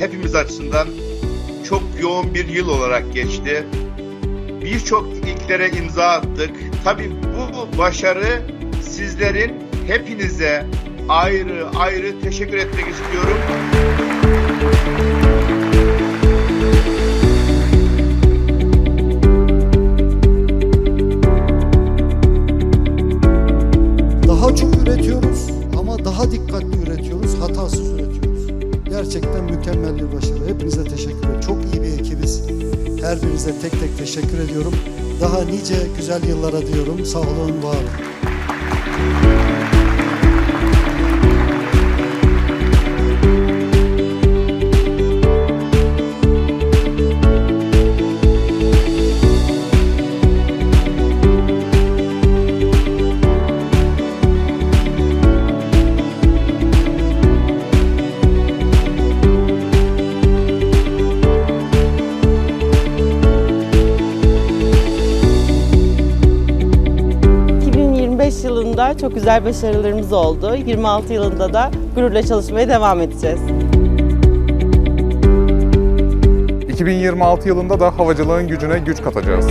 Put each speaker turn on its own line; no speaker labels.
hepimiz açısından çok yoğun bir yıl olarak geçti. Birçok ilklere imza attık. Tabii bu başarı sizlerin hepinize ayrı ayrı teşekkür etmek istiyorum.
Daha çok üretiyoruz ama daha dikkatli üretiyoruz, hatasız üretiyoruz. Gerçekten mükemmel bir başarı. Hepinize teşekkür ederim. Çok iyi bir ekibiz. Her birinize tek tek teşekkür ediyorum. Daha nice güzel yıllara diyorum. Sağ olun, var olun.
...2025 yılında çok güzel başarılarımız oldu. 26 yılında da gururla çalışmaya devam edeceğiz.
2026 yılında da havacılığın gücüne güç katacağız.